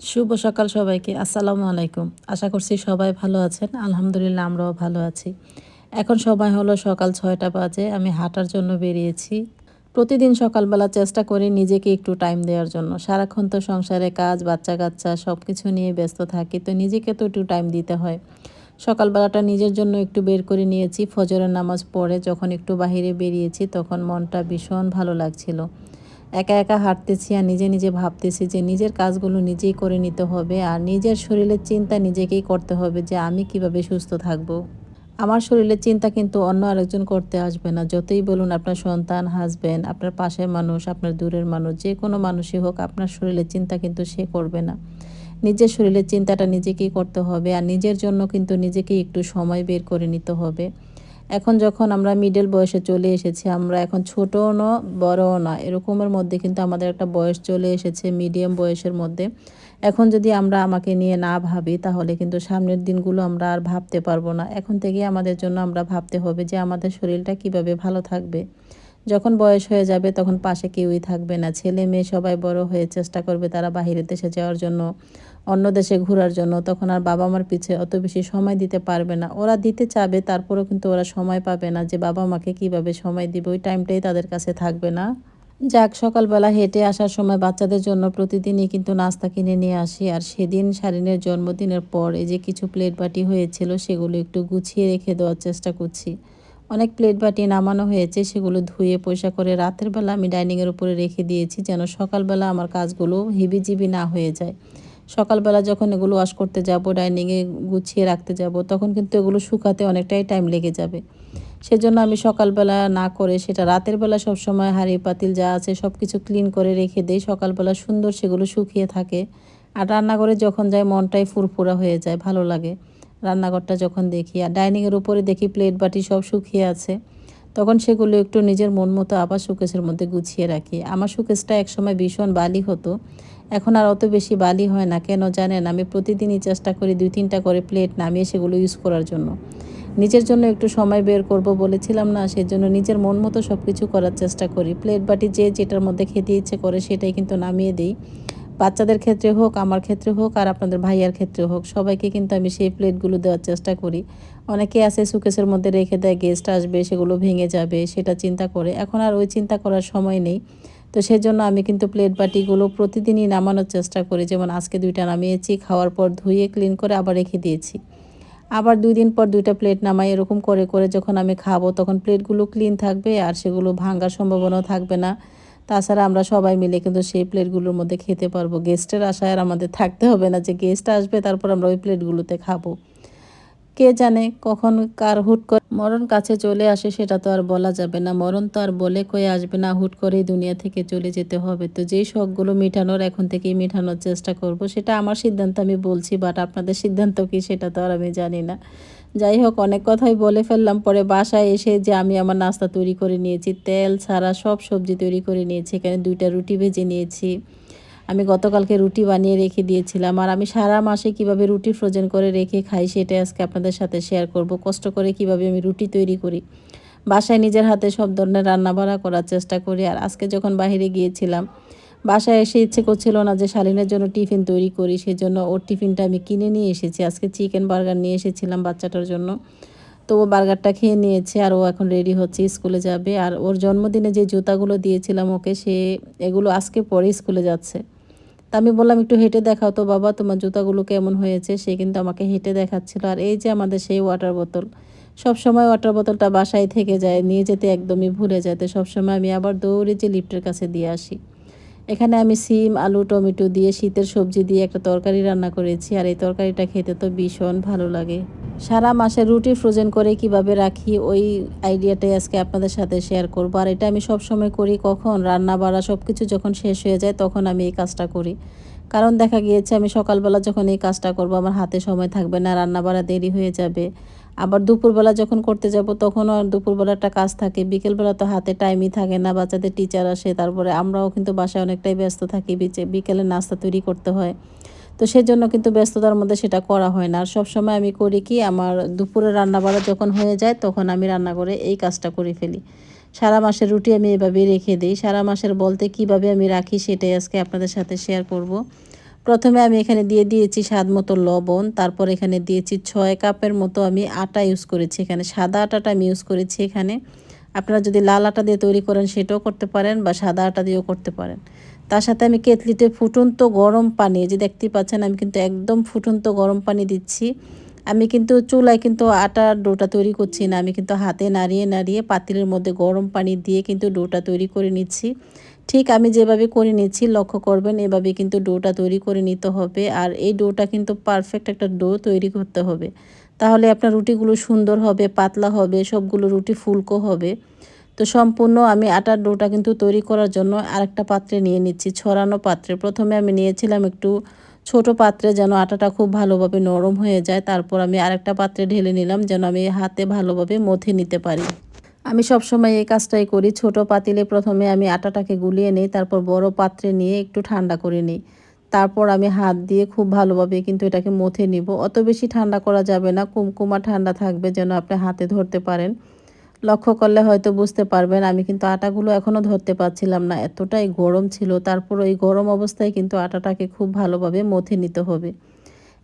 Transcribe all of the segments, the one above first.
শুভ সকাল সবাইকে, আসসালামু আলাইকুম। আশা করছি সবাই ভালো আছেন। আলহামদুলিল্লাহ, আমরাও ভালো আছি। এখন সময় হলো সকাল ছয়টা বাজে, আমি হাঁটার জন্য বেরিয়েছি। প্রতিদিন সকালবেলা চেষ্টা করি নিজেকে একটু টাইম দেওয়ার জন্য। সারাক্ষণ তো সংসারে কাজ বাচ্চা কাচ্চা সব কিছু নিয়ে ব্যস্ত থাকি, তো নিজেকে তো একটু টাইম দিতে হয়। সকালবেলাটা নিজের জন্য একটু বের করে নিয়েছি। ফজরের নামাজ পড়ে যখন একটু বাহিরে বেরিয়েছি, তখন মনটা ভীষণ ভালো লাগছিল। একা একা হাঁটতেছি আর নিজে নিজে ভাবতেছি যে নিজের কাজগুলো নিজেই করে নিতে হবে আর নিজের শরীরের চিন্তা নিজেকেই করতে হবে যে আমি কীভাবে সুস্থ থাকব। আমার শরীরের চিন্তা কিন্তু অন্য আরেকজন করতে আসবে না। যতই বলুন আপনার সন্তান হাজব্যান্ড আপনার পাশের মানুষ, আপনার দূরের মানুষ, যে কোনো মানুষই হোক, আপনার শরীরের চিন্তা কিন্তু সে করবে না। নিজের শরীরের চিন্তাটা নিজেকেই করতে হবে আর নিজের জন্য কিন্তু নিজেকেই একটু সময় বের করে নিতে হবে। এখন যখন আমরা মিডল বয়সে চলে এসেছি, আমরা এখন ছোটও না বড়ও না এরকমের মধ্যে কিন্তু আমাদের একটা বয়স চলে এসেছে মিডিয়াম বয়সের মধ্যে। এখন যদি আমরা আমাকে নিয়ে না ভাবি, তাহলে কিন্তু সামনের দিনগুলো আমরা আর ভাবতে পারব না। এখন থেকে আমাদের জন্য আমরা ভাবতে হবে যে আমাদের শরীরটা কীভাবে ভালো থাকবে। যখন বয়স হয়ে যাবে তখন পাশে কেউই থাকবে না। ছেলে মেয়ে সবাই বড় হয়ে চেষ্টা করবে তারা বাহিরের দেশে যাওয়ার জন্য, অন্য দেশে ঘোরার জন্য। তখন আর বাবা মার পিছে অত বেশি সময় দিতে পারবে না। ওরা দিতে চাবে, তারপরেও কিন্তু ওরা সময় পাবে না যে বাবা মাকে কীভাবে সময় দিবে। ওই টাইমটাই তাদের কাছে থাকবে না। যাক, সকালবেলা হেঁটে আসার সময় বাচ্চাদের জন্য প্রতিদিনই কিন্তু নাস্তা কিনে নিয়ে আসি। আর সেদিন শারিনের জন্মদিনের পর এই যে কিছু প্লেট বাটি হয়েছিল, সেগুলো একটু গুছিয়ে রেখে দেওয়ার চেষ্টা করছি। অনেক প্লেট বাটি নামানো হয়েছে, সেগুলো ধুয়ে পয়সা করে রাতের বেলা আমি ডাইনিংয়ের উপরে রেখে দিয়েছি যেন সকালবেলা আমার কাজগুলো হিবিজিবি না হয়ে যায়। সকালবেলা যখন এগুলো ওয়াশ করতে যাব ডাইনিংয়ে গুছিয়ে রাখতে যাব, তখন কিন্তু এগুলো শুকাতে অনেকটাই টাইম লেগে যাবে। সেজন্য আমি সকালবেলা না করে সেটা রাতের বেলা সবসময় হাঁড়ি, পাতিল যা আছে সব কিছু ক্লিন করে রেখে দেই, সকালবেলা সুন্দর সেগুলো শুকিয়ে থাকে। আর রান্না করে যখন যাই মনটাই ফুরফুরা হয়ে যায়, ভালো লাগে। রান্নাঘরটা যখন দেখি আর ডাইনিংয়ের উপরে দেখি প্লেট, বাটি সব শুকিয়ে আছে, তখন সেগুলো একটু নিজের মন মতো আবার সুকেশের মধ্যে গুছিয়ে রাখি। আমার সুকেশটা একসময় ভীষণ বালি হতো, এখন আর অত বেশি বালি হয় না। কেন জানেন? আমি প্রতিদিনই চেষ্টা করি দুই তিনটা করে প্লেট নামিয়ে সেগুলো ইউজ করার জন্য। নিজের জন্য একটু সময় বের করব বলেছিলাম না, সেজন্য নিজের মন মতো সব কিছু করার চেষ্টা করি। প্লেট, বাটি যে যেটার মধ্যে খেতে ইচ্ছে করে সেটাই কিন্তু নামিয়ে দিই। বাচ্চাদের ক্ষেত্রে হোক, আমার ক্ষেত্রে হোক আর আপনাদের ভাইয়ার ক্ষেত্রে হোক, সবাইকে কিন্তু আমি সেই প্লেটগুলো দেওয়ার চেষ্টা করি। অনেকে আছে সুকেসের মধ্যে রেখে দেয়, গেস্ট আসবে, সেগুলো ভেঙে যাবে, সেটা চিন্তা করে। এখন আর ওই চিন্তা করার সময় নেই। তো সেজন্য আমি কিন্তু প্লেট বাটিগুলো প্রতিদিনই নামানোর চেষ্টা করি। যেমন আজকে দুইটা নামিয়েছি, খাওয়ার পর ধুয়ে ক্লিন করে আবার রেখে দিয়েছি। আবার দুই দিন পর দুইটা প্লেট নামাই, এরকম করে করে যখন আমি খাব, তখন প্লেটগুলো ক্লিন থাকবে আর সেগুলো ভাঙার সম্ভাবনাও থাকবে না। তাছাড়া আমরা সবাই মিলে কিন্তু সেই প্লেটগুলোর মধ্যে খেতে পারব। গেস্টের আশায় আর আমাদের থাকতে হবে না যে গেস্ট আসবে, তারপর আমরা ওই প্লেটগুলোতে খাব। কে জানে কখন কার হুট করে মরণ কাছে চলে আসে সেটা তো আর বলা যাবে না। মরণ তো আর বলে কয়ে আসবে না, হুট করেই দুনিয়া থেকে চলে যেতে হবে। তো যেই শখগুলো মেটানোর এখন থেকেই মেটানোর চেষ্টা করব, সেটা আমার সিদ্ধান্ত আমি বলছি বাট আপনাদের সিদ্ধান্ত কি সেটা তো আর আমি জানি না। যাই হোক, অনেক কথাই বলে ফেললাম। পরে বাসায় এসে যে আমি আমার নাস্তা তৈরি করে নিয়েছি, তেল ছাড়া সব সবজি তৈরি করে নিয়েছি, এখানে দুইটা রুটি ভেজে নিয়েছি। আমি গতকালকে রুটি বানিয়ে রেখে দিয়েছিলাম। আর আমি সারা মাসে কীভাবে রুটি ফ্রোজেন করে রেখে খাই সেটা আজকে আপনাদের সাথে শেয়ার করব। কষ্ট করে কীভাবে আমি রুটি তৈরি করি। বাসায় নিজের হাতে সব ধরনের রান্না বাড়া করার চেষ্টা করি। আর আজকে যখন বাহিরে গিয়েছিলাম বাসায় এসে ইচ্ছে করছিল না যে শালিনের জন্য টিফিন তৈরি করি সেই জন্য ওর টিফিনটা আমি কিনে নিয়ে এসেছি। আজকে চিকেন বার্গার নিয়ে এসেছিলাম বাচ্চাটার জন্য। তো ও বার্গারটা খেয়ে নিয়েছে আর ও এখন রেডি হচ্ছে, স্কুলে যাবে। আর ওর জন্মদিনে যে জুতাগুলো দিয়েছিলাম ওকে, সে এগুলো আজকে পরে স্কুলে যাচ্ছে। তা আমি বললাম, একটু হেঁটে দেখাও তো বাবা, তোমার জুতাগুলো কেমন হয়েছে? সে কিন্তু আমাকে হেঁটে দেখাচ্ছিল। আর এই যে আমাদের সেই ওয়াটার বোতল সব সময় ওয়াটার বোতলটা বাসায় থেকে যায়, নিয়ে যেতে একদমই ভুলে যায়। তো সবসময় আমি আবার দৌড়ে যে লিফটের কাছে দিয়ে আসি। এখানে আমি সিম, আলু, টমেটো দিয়ে শীতের সবজি দিয়ে একটা তরকারি রান্না করেছি আর এই তরকারিটা খেতে তো ভীষণ ভালো লাগে। সারা মাসে রুটি ফ্রোজেন করে কীভাবে রাখি, ওই আইডিয়াটাই আজকে আপনাদের সাথে শেয়ার করব। আর এটা আমি সব সময় করি কখন? রান্না বাড়া সব কিছু যখন শেষ হয়ে যায় তখন আমি এই কাজটা করি। কারণ দেখা গিয়েছে আমি সকালবেলা যখন এই কাজটা করব, আমার হাতে সময় থাকবে না, রান্না বাড়া দেরি হয়ে যাবে। আবার দুপুরবেলা যখন করতে যাব, তখনও আর দুপুরবেলা একটা কাজ থাকে। বিকেলবেলা তো হাতে টাইমই থাকে না, বাচ্চাদের টিচার আসে, তারপরে আমরাও কিন্তু বাসায় অনেকটাই ব্যস্ত থাকি, বিচে, বিকেলে নাস্তা তৈরি করতে হয়। তো সেজন্য কিন্তু ব্যস্ততার মধ্যে সেটা করা হয় না। আর সবসময় আমি করি কি, আমার দুপুরে রান্না বাড়া যখন হয়ে যায়, তখন আমি রান্না করে এই কাজটা করে ফেলি। সারা মাসের রুটি আমি এভাবে রেখে দিই। সারা মাসের বলতে কীভাবে আমি রাখি, সেটাই আজকে আপনাদের সাথে শেয়ার করব। প্রথমে আমি এখানে দিয়ে দিয়েছি স্বাদ মতো লবণ, তারপর এখানে দিয়েছি ছয় কাপের মতো আমি আটা ইউজ করেছি এখানে। সাদা আটাটা আমি ইউজ করেছি এখানে। আপনারা যদি লাল আটা দিয়ে তৈরি করেন সেটাও করতে পারেন বা সাদা আটা দিয়েও করতে পারেন। তার সাথে আমি কেতলিতে ফুটন্ত গরম পানি যে দেখতে পাচ্ছেন আমি কিন্তু একদম ফুটন্ত গরম পানি দিচ্ছি। আমি কিন্তু চুলায় কিন্তু আটার ডোটা তৈরি করছি না, আমি কিন্তু হাতে নাড়িয়ে নাড়িয়ে পাতিলের মধ্যে গরম পানি দিয়ে কিন্তু ডোটা তৈরি করে নিচ্ছি। ঠিক আমি যেভাবে করে নিচ্ছি, লক্ষ্য করবেন, এভাবে কিন্তু ডোটা তৈরি করে নিতে হবে। আর এই ডোটা কিন্তু পারফেক্ট একটা ডো তৈরি করতে হবে। তাহলে আপনার রুটিগুলো সুন্দর হবে, পাতলা হবে, সবগুলো রুটি ফুলকো হবে। তো সম্পূর্ণ আমি আটার ডোটা কিন্তু তৈরি করার জন্য আরেকটা পাত্রে নিয়ে নিচ্ছি, ছড়ানো পাত্রে। প্রথমে আমি নিয়েছিলাম একটু ছোট পাত্রে যেন আটাটা খুব ভালোভাবে নরম হয়ে যায়। তারপর আমি আরেকটা পাত্রে ঢেলে নিলাম যেন আমি হাতে ভালোভাবে মথে নিতে পারি। আমি সবসময় এই কাজটাই করি। ছোট পাতিলে প্রথমে আমি আটাটাকে গুলিয়ে নিই, তারপর বড় পাত্রে নিয়ে একটু ঠান্ডা করে নিই। তারপর আমি হাত দিয়ে খুব ভালোভাবে কিন্তু এটাকে মথে নিব। অত বেশি ঠান্ডা করা যাবে না, কুমকুমা ঠান্ডা থাকবে যেন আপনি হাতে ধরতে পারেন। লক্ষ্য করলে হয়তো বুঝতে পারবেন, আমি কিন্তু আটাগুলো এখনও ধরতে পারছিলাম না। এতটাই গরম ছিল, তারপর এই গরম অবস্থায় কিন্তু আটাটাকে খুব ভালোভাবে মথে নিতে হবে।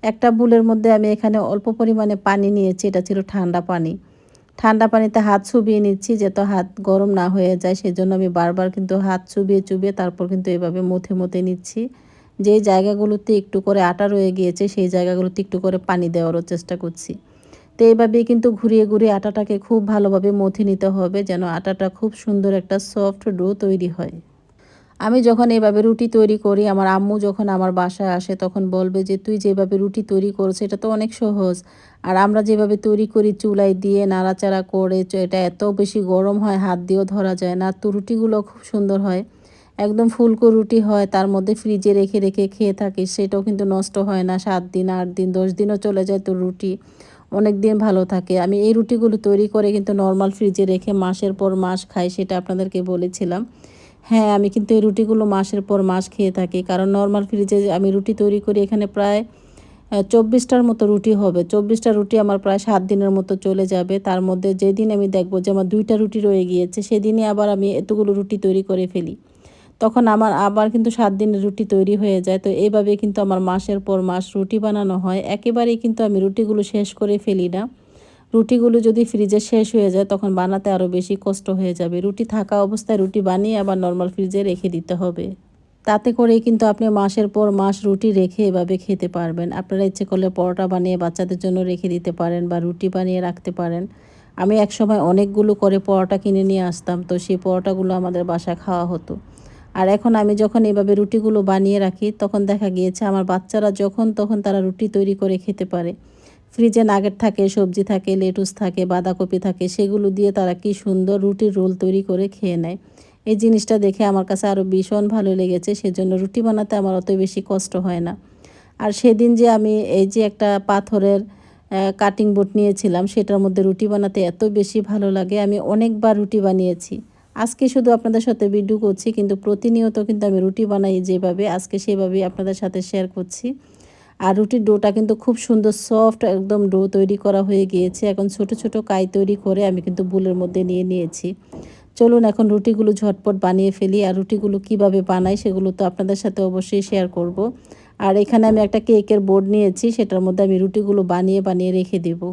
একটা বুলের মধ্যে আমি এখানে অল্প পরিমাণে পানি নিয়েছি, এটা ছিল ঠান্ডা পানি। ঠান্ডা পানিতে হাত চুবিয়ে নিচ্ছি যাতে হাত গরম না হয়ে যায় সেই জন্য আমি বারবার কিন্তু হাত চুবিয়ে চুবিয়ে তারপর কিন্তু এভাবে মুথে মুথে নিচ্ছি। যে জায়গাগুলোতে একটু করে আটা রয়ে গিয়েছে, সেই জায়গাগুলোতে একটু করে পানি দেওয়ারও চেষ্টা করছি। তো এইভাবেই কিন্তু ঘুরিয়ে ঘুরিয়ে আটাটাকে খুব ভালোভাবে মথে নিতে হবে যেন আটাটা খুব সুন্দর একটা সফট ডো তৈরি হয়। আমি যখন এভাবে রুটি তৈরি করি, আমার আম্মু যখন আমার বাসায় আসে তখন বলবে যে, তুই যেভাবে রুটি তৈরি করছ, এটা তো অনেক সহজ। আর আমরা যেভাবে তৈরি করি, চুলাই দিয়ে নাড়াচাড়া করে এটা এত বেশি গরম হয়, হাত দিয়েও ধরা যায় না। তো রুটিগুলো খুব সুন্দর হয়। একদম ফুলকো রুটি হয়, তার মধ্যে ফ্রিজে রেখে রেখে খেয়ে থাকি, সেটাও কিন্তু নষ্ট হয় না। সাত দিন, আট দিন, দশ দিনও চলে যায় তো রুটি। অনেক দিন ভালো থাকে। আমি এই রুটিগুলো তৈরি করে কিন্তু নর্মাল ফ্রিজে রেখে মাসের পর মাস খাই, সেটা আপনাদেরকে বলেছিলাম। হ্যাঁ আমি কিন্তু এই রুটিগুলো মাসের পর মাস খেয়ে থাকি। কারণ নর্মাল ফ্রিজে আমি রুটি তৈরি করি, এখানে প্রায় চব্বিশটার মতো রুটি হবে। চব্বিশটা রুটি আমার প্রায় সাত দিনের মতো চলে যাবে। তার মধ্যে যেদিন আমি দেখব যে আমার দুইটা রুটি রয়ে গিয়েছে, সেদিনই আবার আমি এতগুলো রুটি তৈরি করে ফেলি। তখন আমার আবার কিন্তু সাত দিনের রুটি তৈরি হয়ে যায়। তো এইভাবে কিন্তু আমার মাসের পর মাস রুটি বানানো হয়। একেবারেই কিন্তু আমি রুটিগুলো শেষ করে ফেলি না। রুটিগুলো যদি ফ্রিজে শেষ হয়ে যায়, তখন বানাতে আরও বেশি কষ্ট হয়ে যাবে। রুটি থাকা অবস্থায় রুটি বানিয়ে আবার নর্মাল ফ্রিজে রেখে দিতে হবে। তাতে করেই কিন্তু আপনি মাসের পর মাস রুটি রেখে এভাবে খেতে পারবেন। আপনারা ইচ্ছে করলে পরোটা বানিয়ে বাচ্চাদের জন্য রেখে দিতে পারেন বা রুটি বানিয়ে রাখতে পারেন। আমি এক সময় অনেকগুলো করে পরোটা কিনে নিয়ে আসতাম, তো সেই পরোটাগুলো আমাদের বাসায় খাওয়া হতো। আর এখন আমি যখন এভাবে রুটিগুলো বানিয়ে রাখি, তখন দেখা গিয়েছে আমার বাচ্চারা যখন তখন তারা রুটি তৈরি করে খেতে পারে। ফ্রিজে নাগেট থাকে, সবজি থাকে, লেটুস থাকে, বাঁধাকপি থাকে, সেগুলো দিয়ে তারা কি সুন্দর রুটির রোল তৈরি করে খেয়ে নেয়। এই জিনিসটা দেখে আমার কাছে আরও ভীষণ ভালো লেগেছে, সেজন্য রুটি বানাতে আমার অত বেশি কষ্ট হয় না। আর সেদিন যে আমি এই যে একটা পাথরের কাটিং বোর্ড নিয়েছিলাম, সেটার মধ্যে রুটি বানাতে এত বেশি ভালো লাগে, আমি অনেকবার রুটি বানিয়েছি। আজকে শুধু আপনাদের সাথে ভিডিও করছি, কিন্তু প্রতিনিয়ত কিন্তু আমি রুটি বানাই যেভাবে, আজকে সেভাবেই আপনাদের সাথে শেয়ার করছি। আর রুটির ডোটা কিন্তু খুব সুন্দর সফট একদম ডো তৈরি করা হয়ে গিয়েছে। এখন ছোট ছোট কাই তৈরি করে আমি কিন্তু বুলের মধ্যে নিয়ে নিয়েছি। চলুন এখন রুটিগুলো ঝটপট বানিয়ে ফেলি আর রুটিগুলো কীভাবে বানাই সেগুলো তো আপনাদের সাথে অবশ্যই শেয়ার করব। আর এখানে আমি একটা কেকের বোর্ড নিয়েছি, সেটার মধ্যে আমি রুটিগুলো বানিয়ে বানিয়ে রেখে দেবো।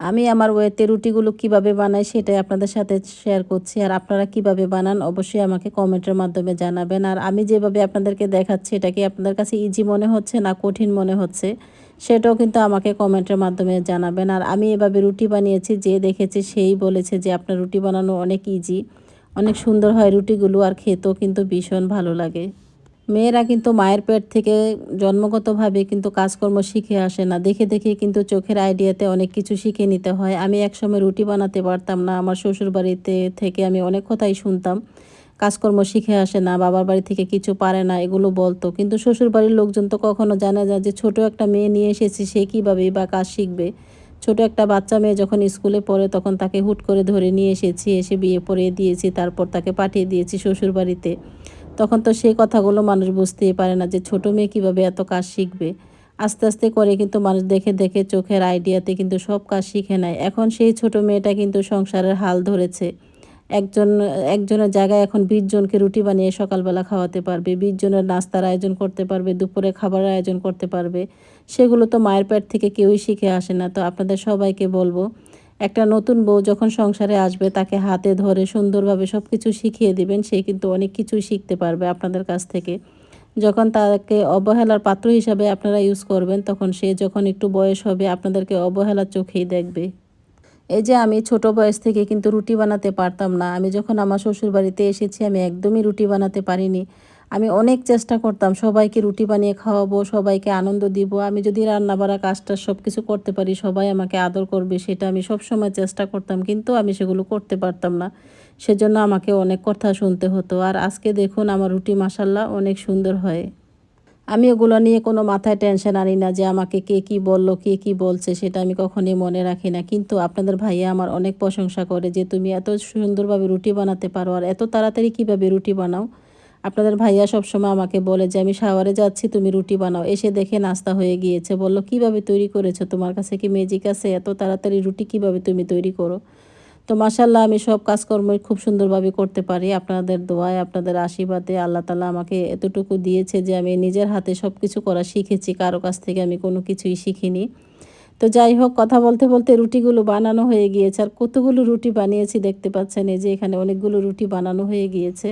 আমি আমার ওয়েতে রুটিগুলো কীভাবে বানাই সেটাই আপনাদের সাথে শেয়ার করছি। আর আপনারা কীভাবে বানান অবশ্যই আমাকে কমেন্টের মাধ্যমে জানাবেন। আর আমি যেভাবে আপনাদেরকে দেখাচ্ছি, এটা কি আপনাদের কাছে ইজি মনে হচ্ছে না কঠিন মনে হচ্ছে? সেটাও কিন্তু আমাকে কমেন্টের মাধ্যমে জানাবেন। আর আমি এভাবে রুটি বানিয়েছি, যে দেখেছি সেই বলেছে যে আপনার রুটি বানানো অনেক ইজি অনেক সুন্দর হয় রুটিগুলো, আর খেতেও কিন্তু ভীষণ ভালো লাগে। মেয়েরা কিন্তু মায়ের পেট থেকে জন্মগতভাবে কিন্তু কাজকর্ম শিখে আসে না। দেখে দেখে কিন্তু চোখের আইডিয়াতে অনেক কিছু শিখে নিতে হয়। আমি একসময় রুটি বানাতে পারতাম না। আমার শ্বশুর বাড়িতে থেকে আমি অনেক কথাই শুনতাম। কাজকর্ম শিখে আসে না, বাবার বাড়ি থেকে কিছু পারে না, এগুলো বলতো। কিন্তু শ্বশুর বাড়ির লোকজন তো কখনো জানে না যে ছোট একটা মেয়ে নিয়ে এসেছি, সে কীভাবে বা কাজ শিখবে। ছোট একটা বাচ্চা মেয়ে যখন স্কুলে পড়ে, তখন তাকে হুট করে ধরে নিয়ে এসেছি, এসে বিয়ে পড়িয়ে দিয়েছি, তারপর তাকে পাঠিয়ে দিয়েছি শ্বশুর বাড়িতে তখন তো সেই কথাগুলো মানুষ বুঝতেই পারে না যে ছোটো মেয়ে কীভাবে এত কাজ শিখবে। আস্তে আস্তে করে কিন্তু মানুষ দেখে দেখে চোখের আইডিয়াতে কিন্তু সব কাজ শিখে নেয়। এখন সেই ছোট মেয়েটা কিন্তু সংসারের হাল ধরেছে। একজন, একজনের জায়গায় এখন বিশ জনকে রুটি বানিয়ে সকালবেলা খাওয়াতে পারবে, বিশ জনের নাস্তার আয়োজন করতে পারবে, দুপুরে খাবারের আয়োজন করতে পারবে। সেগুলো তো মায়ের পেট থেকে কেউই শিখে আসে না। তো আপনাদের সবাইকে বলব একটা নতুন বউ যখন সংসারে আসবে, তাকে হাতে ধরে সুন্দরভাবে সব কিছু শিখিয়ে দিবেন, সে কিন্তু অনেক কিছুই শিখতে পারবে আপনাদের কাছ থেকে। যখন তাকে অবহেলার পাত্র হিসাবে আপনারা ইউজ করবেন, তখন সে যখন একটু বয়স হবে, আপনাদেরকে অবহেলার চোখেই দেখবে। এই যে আমি ছোট বয়স থেকে কিন্তু রুটি বানাতে পারতাম না। আমি যখন আমার শ্বশুর বাড়িতে এসেছি, আমি একদমই রুটি বানাতে পারিনি। আমি অনেক চেষ্টা করতাম সবাইকে রুটি বানিয়ে খাওয়াবো, সবাইকে আনন্দ দিব। আমি যদি রান্না বাড়া কাজটা সব কিছু করতে পারি, সবাই আমাকে আদর করবে, সেটা আমি সব সময় চেষ্টা করতাম, কিন্তু আমি সেগুলো করতে পারতাম না। সেজন্য আমাকে অনেক কথা শুনতে হতো। আর আজকে দেখুন আমার রুটি মাসাল্লাহ অনেক সুন্দর হয়। আমি ওগুলো নিয়ে কোনো মাথায় টেনশন আনি না যে আমাকে কে কি বলল, কে কি বলছে, সেটা আমি কখনোই মনে রাখি না। কিন্তু আপনাদের ভাইয়া আমার অনেক প্রশংসা করে যে তুমি এত সুন্দরভাবে রুটি বানাতে পারো, আর এত তাড়াতাড়ি কীভাবে রুটি বানাও? আপনাদের ভাইয়া সবসময় আমাকে বলে যে, আমি শাওয়ারে যাচ্ছি, তুমি রুটি বানাও। এসে দেখে নাস্তা হয়ে গিয়েছে। বলল, কীভাবে তৈরি করেছ? তোমার কাছে কি ম্যাজিক আছে? এত তাড়াতাড়ি রুটি কীভাবে তুমি তৈরি করো? তো মাসাল্লাহ আমি সব কাজকর্মই খুব সুন্দরভাবে করতে পারি। আপনাদের দোয়ায়, আপনাদের আশীর্বাদে আল্লাহ তালা আমাকে এতটুকু দিয়েছে যে, আমি নিজের হাতে সব কিছু করা শিখেছি। কারও কাছ থেকে আমি কোনো কিছুই শিখিনি। তো যাই হোক, কথা বলতে বলতে রুটিগুলো বানানো হয়ে গিয়েছে। আর কতগুলো রুটি বানিয়েছি দেখতে পাচ্ছেন, এই যে এখানে অনেকগুলো রুটি বানানো হয়ে গিয়েছে।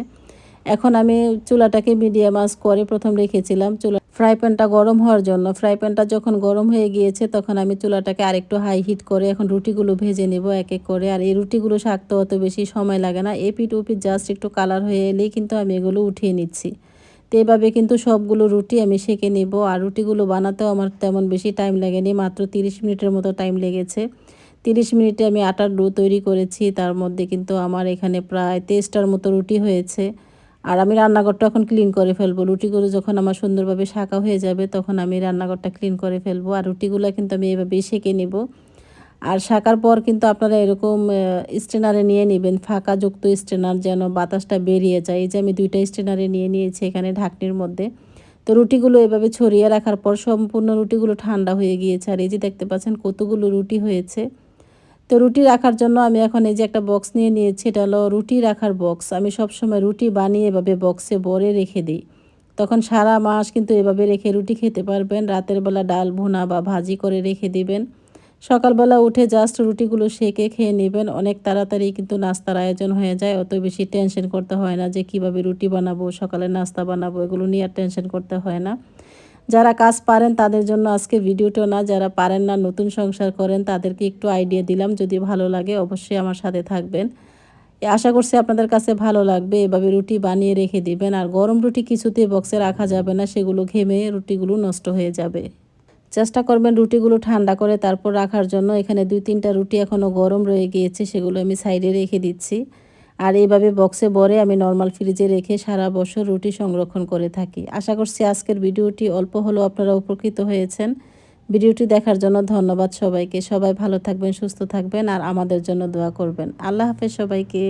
এখন আমি চুলাটাকে মিডিয়াম আঁচ করে প্রথম রেখেছিলাম। চুলা ফ্রাই প্যানটা গরম হওয়ার জন্য। ফ্রাই প্যানটা যখন গরম হয়ে গিয়েছে, তখন আমি চুলাটাকে আরেকটু হাই হিট করে এখন রুটিগুলো ভেজে নেব এক এক করে। আর এই রুটিগুলো শাকতে অত বেশি সময় লাগে না। এপিট উপিট জাস্ট একটু কালার হয়ে এলেই কিন্তু আমি এগুলো উঠিয়ে নিচ্ছি। তো এভাবে কিন্তু সবগুলো রুটি আমি সেঁকে নেব। আর রুটিগুলো বানাতেও আমার তেমন বেশি টাইম লাগেনি। মাত্র তিরিশ মিনিটের মতো টাইম লেগেছে। তিরিশ মিনিটে আমি আটার ডো তৈরি করেছি। তার মধ্যে কিন্তু আমার এখানে প্রায় তেইশটার মতো রুটি হয়েছে। আর আমি রান্নাঘরটা এখন ক্লিন করে ফেলব। রুটিগুলো যখন আমার সুন্দরভাবে শাঁকা হয়ে যাবে, তখন আমি রান্নাঘরটা ক্লিন করে ফেলব। আর রুটিগুলো কিন্তু আমি এভাবেই সেঁকে নেব। আর শাকার পর কিন্তু আপনারা এরকম স্টেনারে নিয়ে নেবেন ফাঁকা যুক্ত স্টেনার যেন বাতাসটা বেরিয়ে যায়। এই যে আমি দুইটা স্টেনারে নিয়ে নিয়েছি এখানে ঢাকনির মধ্যে। তো রুটিগুলো এভাবে ছড়িয়ে রাখার পর সম্পূর্ণ রুটিগুলো ঠান্ডা হয়ে গিয়েছে। আর এই যে দেখতে পাচ্ছেন কতগুলো রুটি হয়েছে। তো রুটি রাখার জন্য আমি এখন এই যে একটা বক্স নিয়ে নিয়েছি, এটা হলো রুটি রাখার বক্স আমি সবসময় রুটি বানিয়ে এভাবে বক্সে ভরে রেখে দিই। তখন সারা মাস কিন্তু এভাবে রেখে রুটি খেতে পারবেন। রাতের বেলা ডাল ভুনা বা ভাজি করে রেখে দিবেন। সকালবেলা উঠে জাস্ট রুটিগুলো সেকে খেয়ে নেবেন। অনেক তাড়াতাড়ি কিন্তু নাস্তার আয়োজন হয়ে যায়। অত বেশি টেনশন করতে হয় না যে কীভাবে রুটি বানাবো সকালে নাস্তা বানাবো, এগুলো নিয়ে আর টেনশন করতে হয় না। যারা কাজ পারেন তাদের জন্য আজকে ভিডিওটা না, যারা পারেন না, নতুন সংসার করেন তাদেরকে একটু আইডিয়া দিলাম, যদি ভালো লাগে অবশ্যই আমার সাথে থাকবেন। আশা করছি আপনাদের কাছে ভালো লাগবে, এভাবে রুটি বানিয়ে রেখে দিবেন, আর গরম রুটি কিছুতেই বক্সে রাখা যাবে না, সেগুলো ঘেমে রুটিগুলো নষ্ট হয়ে যাবে। চেষ্টা করবেন রুটিগুলো ঠান্ডা করে তারপর রাখার জন্য, এখানে দুই তিনটা রুটি এখনও গরম রয়ে গিয়েছে, সেগুলো আমি সাইডে রেখে দিচ্ছি। আর এইভাবে বক্সে ভরে আমি নর্মাল ফ্রিজে রেখে সারা বছর রুটি সংরক্ষণ করে থাকি। আশা করছি আজকের ভিডিওটি অল্প হলেও আপনারা উপকৃত হয়েছেন। ভিডিওটি দেখার জন্য ধন্যবাদ সবাইকে। সবাই ভালো থাকবেন, সুস্থ থাকবেন আর আমাদের জন্য দোয়া করবেন। আল্লাহ হাফেজ সবাইকে।